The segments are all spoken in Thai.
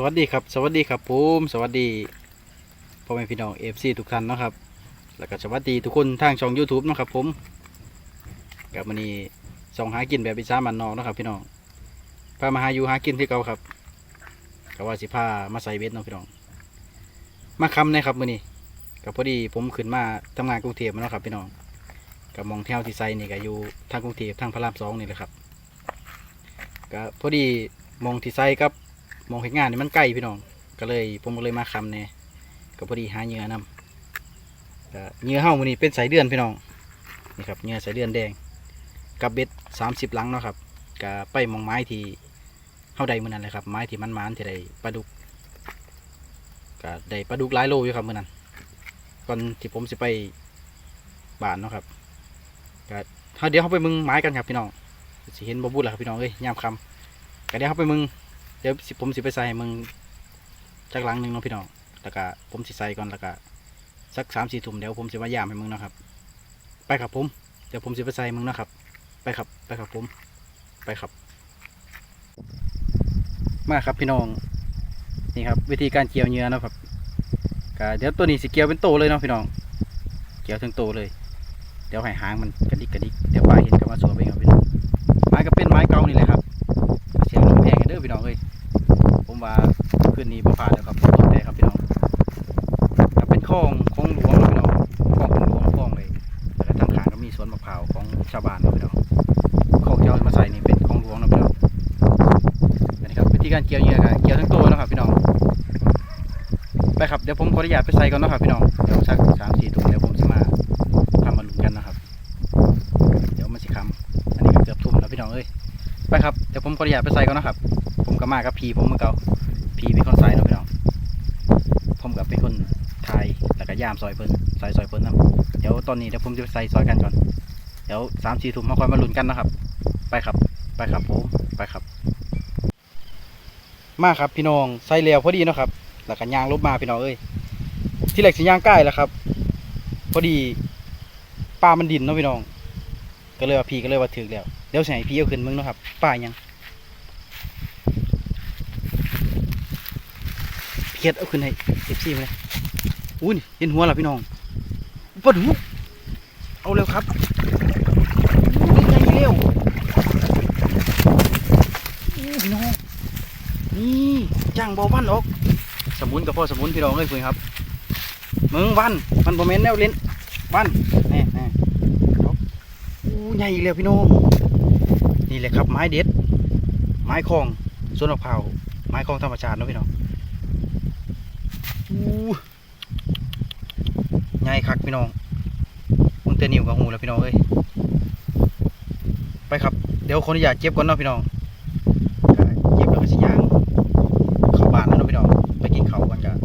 สวัสดีครับ สวัสดีครับผมสวัสดีพ่อแม่พี่น้องเอฟซีทุกท่านนะครับ แล้วก็สวัสดีทุกคนทางช่อง YouTube นะครับผมกับมันนี้ส่องหากินแบบพิซซ่ามันนอกนะครับ พี่น้องพามาหาอยู่หากินที่เก่าครับก็ว่าสิพามาใส่เบ็ดเนาะพี่น้อง มาคำนะครับมื้อนี้ก็พอดีผมขึ้นมาทำงานกรุงเทพมาเนะครับ พี่น้องกับมองเที่ยวที่ไซนี่ก็อยู่ทางกรุงเทพทางพระรามสองนี่แหละครับก็พอดีมองที่ไซกับ มองเห็นงานนี่มันใกล้พี่น้อง ก็เลยผมก็เลยมาคำเนี่ยก็พอดีหาเหยื่อนำก็เหยื่อเฮ้ามือนี้เป็นสายเดือนพี่น้องนี่ครับเหยื่อสายเดือนแดง กับเบ็ดสามสิบลังเนาะครับก็ไปมองไม้ที่เฮ้าใดมือนั้นเลยครับไม้ที่มันมันที่ได้ปลาดุกก็ได้ปลาดุกหลายโลอยู่ครับมือนั้นก่อนที่ผมจะไปบ้านเนาะครับก็เดี๋ยวเขาไปมึงไม้กันครับพี่น้องสิเห็นบ่บุญแล้วครับพี่น้องเอ้ยยามคำก็เดี๋ยวเขาไปมึง เดี๋ยวสิผมสิไปใส่มึงจักหลังหนึ่งเนาะพี่น้องแล้วก็ผมสิใส่ก่อนแล้วก็สักสามสี่ถุ่มเดี๋ยวผมสิมายามให้มึงนะครับ ไปครับผม เดี๋ยวผมสิไปใส่มึงนะครับ ไปครับ ไปครับผม ไปครับ มาครับพี่น้อง นี่ครับ วิธีการเกี่ยวเหยื่อนะครับก็เดี๋ยวตัวนี้สิเกี่ยวเป็นโตเลยเนาะพี่น้อง เกี่ยวทั้งโตเลย เดี๋ยวให้หางมันกระดิกกระดิก เดี๋ยวปลาเห็นก็มาสวนไปครับพี่น้อง ไม้ก็เป็นไม้เก่านี่แหละครับ อพี่น้องเอ้ยผมว่าคืนนี้บ่ผ่านแล้วครับฝนตกแน่ครับพี่น้องถ้าเป็นคลองคลองหลวงนะพี่น้องคลองของหลวงคลองเลยแล้วก็ทางขางก็มีสวนมะพร้าวของชาวบ้านนะพี่น้องคลองที่เอามาใส่นี่เป็นคลองหลวงนะพี่น้องอันนี้ครับวิธีการเกี่ยวเหยื่อกันเกี่ยวทั้งตัวนะครับพี่น้องไปครับเดี๋ยวผมขออนุญาตไปใส่ก่อนนะครับพี่น้องเดี๋ยวสักสามสี่ถุงเดี๋ยวผมจะมาทำมาลุ้นกันนะครับ เดี๋ยวมันสิคำอันนี้เกือบทุ่มแล้วพี่น้องเอ้ยไปครับเดี๋ยวผมขออนุญาตไปใส่ก่อนนะครับ ผมก็มากับพีผมเมื่อเก่าพีเป็นคนใส่เนาะพี่น้องผมกับเป็นคนไทยแล้วก็ย่ามซอยเพิ่นใส่ซอยเพิ่นนะเดี๋ยวตอนนี้เดี๋ยวผมจะไปใส่ซอยกันก่อนเดี๋ยวสามสี่ถุงมาคอยมาลุ้นกันนะครับ ไปครับ ไปครับผมไปครับ มาครับพี่น้องใส่เร็วพอดีนะครับ แล้วก็ยางลบมาพี่น้องเอ้ยที่แรกสิยางใกล้แล้วครับ พอดีปลามันดินเนาะพี่น้อง ก็เลยว่าพีก็เลยว่าถึกแล้วเดี๋ยวใส่พีเอาขึ้นมึงเนาะครับปลายัง เพียดเอาขึ้นให้เอฟซีมาเลยอุ้ยนี่เห็นหัวแล้วพี่น้องปลาดุกเอาเร็วครับใหญ่เร็วพี่น้องนี่จ้างบอวันออก สมุนกับพ่อสมุนพี่น้องเอ้ยเพื่อนครับมึงวันมันโมเมนแนวเล่นวันแน่แน่ครับอู้ใหญ่เร็วพี่น้องนี่แหละครับไม้เด็ด ไม้คลองสวนมะพร้าวไม้คลองธรรมชาตินะพี่น้อง อู้ใหญ่คักพี่น้องมึงเตนิวกับหูแล้วพี่น้องเอ้ยไปครับ เดี๋ยวคนอยากเจ็บก่อนเนาะพี่น้องเจ็บแล้วก็สิยางเข้าบ้านแล้วเนาะพี่น้องไปกินข้าวก่อนกัน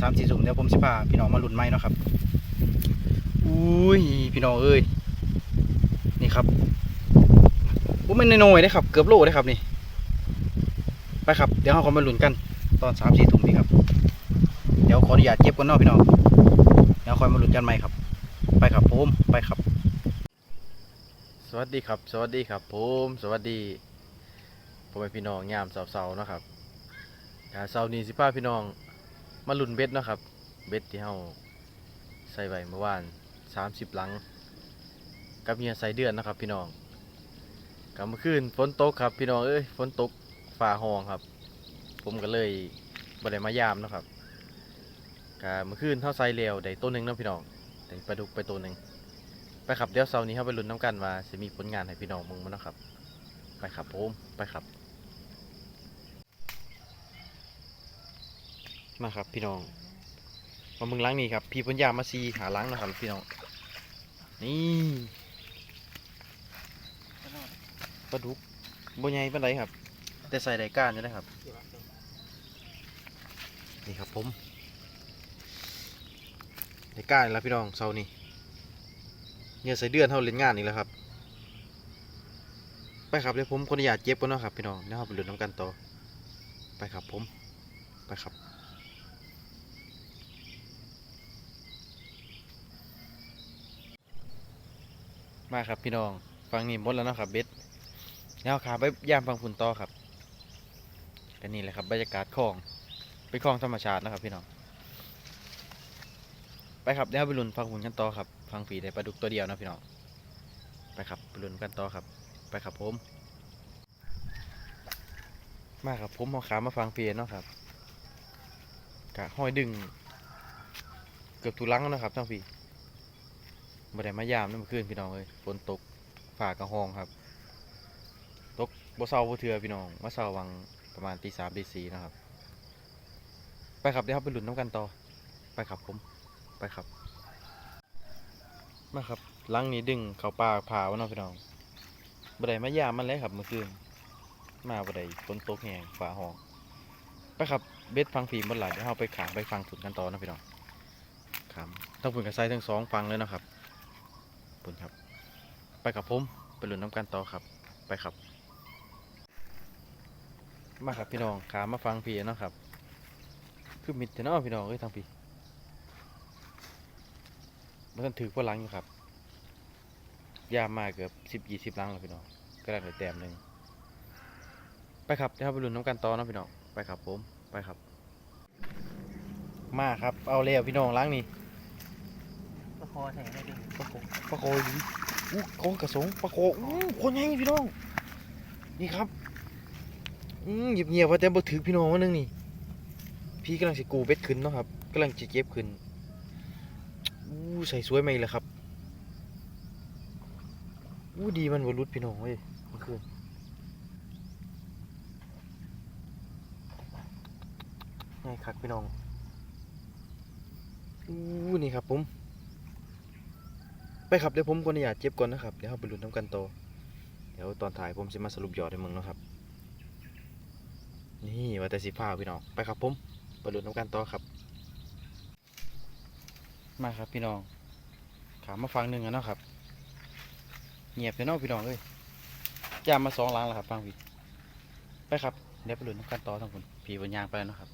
สามสี่สุ่มเดี๋ยวผมสิพาพี่น้องมาลุ้นไม้เนาะครับอุ้ยพี่น้องเอ้ยนี่ครับผมเป็นน้อยๆได้ครับ เกือบโลได้ครับนี่ไปครับ เดี๋ยวเราเขามาลุ้นกันตอนสามสี่ทุ่มนี่ครับ เดี๋ยวขออนุญาตเก็บก่อนนาะพี่น้องเดี๋ยวคอยมาลุ้นกันใหม่ครับ ไปครับผมไปครับ สวัสดีครับ สวัสดีครับผมสวัสดีผมเป็นพี่น้องยามเสาๆเนาะครับเสาร์นี้สิพาพี่น้องมาลุ้นเบ็ดนะครับเบ็ดที่เฮาใส่ไว้เมื่อวาน30 หลัง กับเมียใส่เดือนนะครับ พี่น้องกลับเมื่อคืนฝนตกครับ พี่น้องเอ้ยฝนตกฝ่าห้องครับ ผมก็เลยบ่ได้มายามนะครับ ก็เมื่อคืนเท่าไซเรียวได้ตัวหนึ่งนะพี่น้องได้ปลาดุกไปตัวหนึ่งไปครับเดี๋ยวเสาร์นี้เขาไปลุ้นน้ำกันว่าจะมีผลงานให้พี่น้องมึงมั้งนะครับ ไปครับผมไปครับ มาครับพี่น้องมามึงล้างนี่ครับ พี่ปัญญามาซีหาล้างนะครับพี่น้องนี่ปลาดุกบนใหญ่ปานใดครับ แต่ใส่ได้ก้านอยู่นะครับ นี่ครับผม ในก้านแล้วพี่น้องเสานี้เนี่ยใส่เดือนเท่าเล่นงานนี่แหละครับ ไปครับเดี๋ยวผมขออนุญาตเจ็บก่อนเนาะครับพี่น้องเดี๋ยวเราไปลุ้นน้ำกันต่อไปครับผมไปครับมาครับพี่น้องฟังนี่หมดแล้วเนาะครับเบ็ดแล้วขาไปย่ามฟังฝุ่นต่อครับกันนี่แหละครับบรรยากาศของเป็นของธรรมชาตินะครับพี่น้อง ไปครับเดี๋ยวไปลุ้นฟังผลกันต่อครับ ฟังผีได้ปลาดุกตัวเดียวนะพี่น้องไปครับไปลุ้นกันต่อครับ ไปครับผม มาครับผมเอขามาฟังผีเนาะครับกะห้อยดึง เกือบทุลังนะครับทั้งพี่บ่ได้มายามนั่นมื่อคืนพี่น้องเลยฝนตกฝ่ากระหองครับตกบ่เศร้าบ่เทือพี่น้องมาเศร้าวังประมาณตีสามตีสี่นะครับ ไปครับเดี๋ยวเราไปลุ้นน้ำกันต่อไปครับผม ไปครับ มาครับลังนี้ดึงเขาป่าผาวเนาะพี่น้องบ่ได้มายามมันเลยครับเมื่อคืนมาบ่ได้ฝนตกแห้งฝ่าห้องไปครับเบ็ดฟังผีบนหลายเดี๋ยวเราไปขางไปฟังถุนกันต่อนะพี่น้องขามต้องปุ่นกับไซทั้งสองฟังเลยนะครับปุ่นครับ ไปกับผมไปลุ้นน้ำกันต่อครับ ไปครับ มาครับพี่น้องขามาฟังผีนะครับ คือมิดเถอะเนาะพี่น้องเอ้ยทางผี มันต้องถือพวกลังอยู่ครับ ยามมาเกือบสิบยี่สิบลังแล้วพี่น้องก็ได้แต้มหนึ่งไปครับเดี๋ยวเราไปลุ้นน้ำกันต่อเนาะพี่น้องไปครับผมไปครับ มาครับ เอาแล้วพี่น้องล้างนี่ก็คอแทงได้ดึงปลาโคปลาโคอยู่นี่อู้โคกระสงปลาโคอู้คนใหญ่พี่น้อง นี่ครับอืมเงียบเงียบๆว่าแต่บ่ถือพี่น้องวันนึงนี่ พี่กำลังสิกูเบ็ดขึ้นเนาะครับกำลังจะเก็บขึ้น อู้ใส่สวยไหมล่ะครับอู้ดีมันบ่รุดพี่น้องเว้ยเมันคืนไงคักพี่น้องอู้นี่ครับผม ไปครับเดี๋ยวผมขออนุญาตเจ็บก่อนนะครับ เดี๋ยวเราไปลุ้นน้ำกันต่อเดี๋ยวตอนถ่ายผมจะมาสรุปยอดให้มึงนะครับ นี่ว่าแต่สิพาพี่น้อง ไปครับผมไปลุ้นน้ำกันต่อครับ มาครับพี่น้องขามาฟังหนึ่งกันเนาะครับ เงียบไปเนาะพี่น้องเอ้ยยามมาสองล้างแล้วครับฟังพี่ไปครับเดี๋ยวไปลุ้นน้ำกันต่อทั้งคนพี่บนยางไปแล้วนะครับ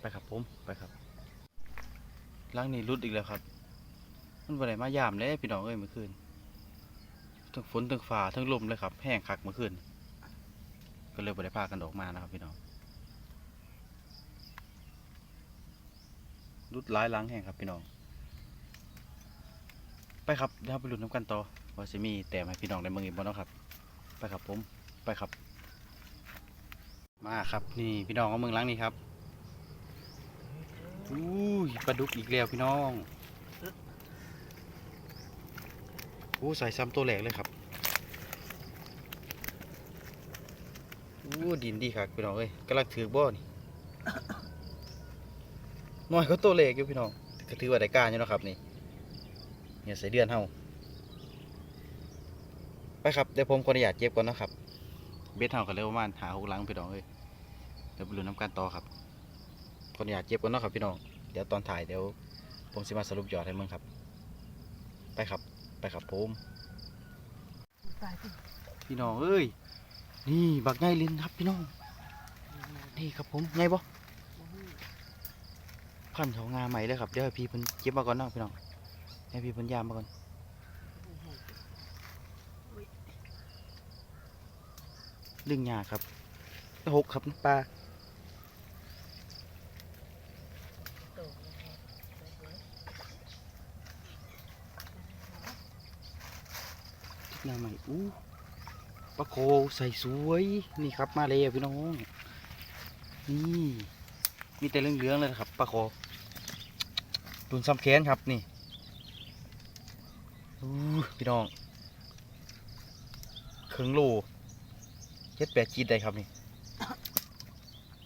ไปครับผมไปครับล้างนี้รุดอีกแล้วครับ มันบ่ได้มายามเลยพี่น้องเอ้ยเมื่อคืนทั้งฝนทั้งฟ้าทั้งลมเลยครับ แห้งคักเมื่อคืนก็เลยบ่ได้พากันออกมานะครับพี่น้องรุดหลายหลังแห้งครับพี่น้อง ไปครับเดี๋ยวเราไปลุ้นน้ำกันต่อว่าจะมีแต้มให้พี่น้องได้เมืองอีกบ่เนาะครับ ไปครับผมไปครับ มาครับนี่พี่น้องเอาเมืองหล้างนี่ครับอู้ยปลาดุกอีกแล้วพี่น้องโอ้ใส่ซ้ำตัวแหลกเลยครับโอ้ดินดีครับพี่น้องเอ้ยกำลังถือบ่อนี่น้อยก็ตัวเล็กอยู่พี่น้องก็ถือว่าได้การอยู่เนาะครับนี่ เนี่ยใส่เดือนเฮาไปครับเดี๋ยวผมขออนุญาตเจ็บก่อนนะครับ เบ็ดเฮาก็เลยประมาณหาหกลังพี่น้องเอ้ยเดี๋ยวไปลุ้นน้ำกันต่อครับขออนุญาตเจ็บก่อนนะครับพี่น้องเดี๋ยวตอนถ่ายเดี๋ยวผมสิมาสรุปยอดให้มึงครับ ไปครับไปครับผมพี่น้องเอ้ยนี่บักไงลินครับพี่น้องนี่ครับผมไงบ่พันเขางาใหม่เลยครับเดี๋ยวพี่เพิ่นเก็บมาก่อนนะพี่น้อง ให้พี่พิ่นยามมาก่อนลึงยาครับหกครับปลาทิกหน้าใหม่อู้ปลาโคใส่สวย นี่ครับมาเลยพี่น้อง นี่ มีแต่เรื่องเหลืองเลยครับปลาโคตุนซ้ำแขนครับนี่ พี่น้องครึ่งโลเจ็ดแปดจีดได้ครับนี่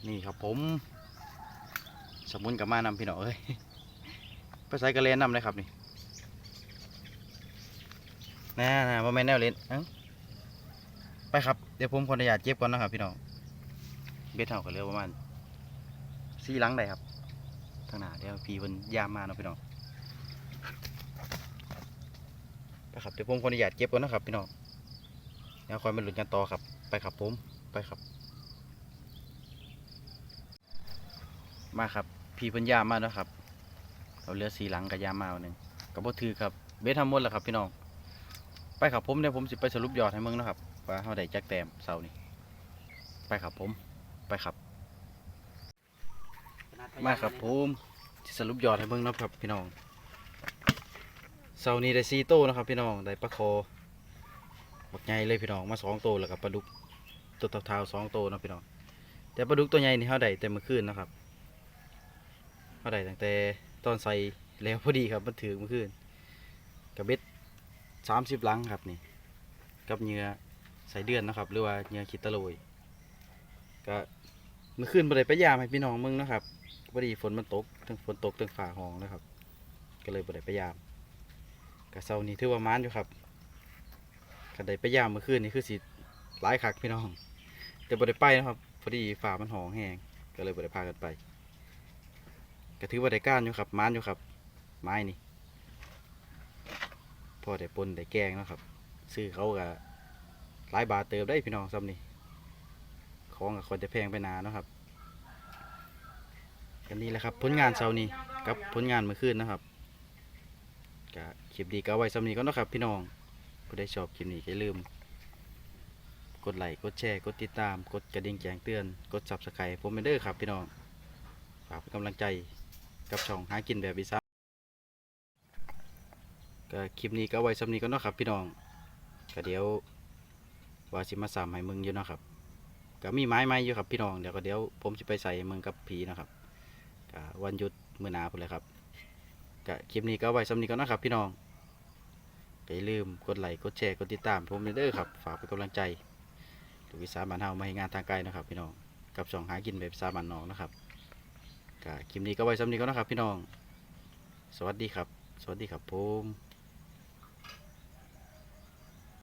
นี่ครับผม สมุนกับมานำพี่น้องเอ้ยไปใส่กระเลนนำเลยครับนี่น่าน่าว่าแม่แนวเล่นไปครับ เดี๋ยวผมขออนุญาตเจ็บก่อนนะครับพี่น้อง เบ็ดเท่ากันเรือประมาณสี่ลังได้ครับ ทางหน้าเดี๋ยวพี่เพิ่นยามมาเนาะพี่น้อง ไปครับเดี๋ยวผมขออนุญาตเก็บก่อนนะครับพี่น้องเดี๋ยวคอยมาลุ้นกันต่อครับ ไปครับผมไปครับ มาครับ พี่เพิ่นยามมาแล้วครับเราเรือสีหลังกับยามมาวหนึ่งกับบ่ถือครับเบ็ดทำหมดแล้วครับพี่น้องไปครับผมเดี๋ยวผมสิไปสรุปยอดให้มึงนะครับว่าเฮาได้จักแต้มเสานี้ไปครับผมไปครับ มาครับผมสิสรุปยอดให้เบิ่งนะครับพี่น้อง เสาร์นี้ได้4โตนะครับพี่น้องได้ปลาคอบักใหญ่เลยพี่น้องมาสองโตวแล้วก็ปลาดุกตัวเท่าสองโตวนะพี่น้องแต่ปลาดุกตัวใหญ่นี่เฮาได้แต่เมื่อคืนนะครับเฮาได้ตั้งแต่ตอนใส่แล้วพอดีครับมันถือเมื่อคืนกับเบ็ด30หลังครับนี่กับเหยื่อใส่เดือนนะครับ หรือว่าเหยื่อคิดตะโลยก็เมื่อคืนบ่ได้ไปยามให้พี่น้องมึงนะครับพอดีฝนมันตกทั้งฝนตกทั้งฝ่าห้องนะครับ ก็เลยบ่ได้ไปยาม กะเซานี้ถือว่ามานอยู่ครับกันได้ไปยามเมื่อคืนนี่คือสิหลายคักพี่น้อง แต่บ่ได้ไปนะครับพอดีฝ่ามันหองแห้งก็เลยบ่ได้พากันไปก็ถือว่าได้ก้านอยู่ครับมานอยู่ครับ ไม้นี่พอได้ปนได้แกงนะครับ ซื้อเขาก็หลายบาทเติมได้พี่น้องซ้ำนี่ของก็คนจะแพงไปนาเนะครับกันนี่แหละครับ ผลงานเช้านี้กับผลงานเมื่อคืนนะครับ คลิปดีก็ไว้สำนีก็นะครับ พี่น้องผู้ใดชอบคลิปนี้ก็อย่าลืม กดไลค์กดแชร์ กดติดตาม กดกระดิ่งแจ้งเตือน กด subscribe ผมเป็นเด้อครับ พี่น้องฝากเป็นกำลังใจกับช่องหากินแบบอีสานก็คลิปนี้ก็ไว้สำนีก็นะครับ พี่น้องก็เดี๋ยวว่าสิมาสามให้มึงอยู่นะครับก็มีไม้ไม้อยู่ครับพี่น้องเดี๋ยวก็เดี๋ยวผมจะไปใส่มึงกับผีนะครับวันหยุดมือหนาพุ่นเลยครับก็คลิปนี้ก็ไว้สำนีก่อนนะครับ พี่น้อง ก็อย่าลืมกดไลค์กดแชร์กดติดตามผมเด้อครับฝากเป็นกำลังใจลูกวิสาบ้านเฮามาให้งานทางไกลนะครับ พี่น้องกับส่องหากินแบบสาบันนนองนะครับก็คลิปนี้ก็ไว้สำนี้ก่อนนะครับ พี่น้อง สวัสดีครับ สวัสดีครับผม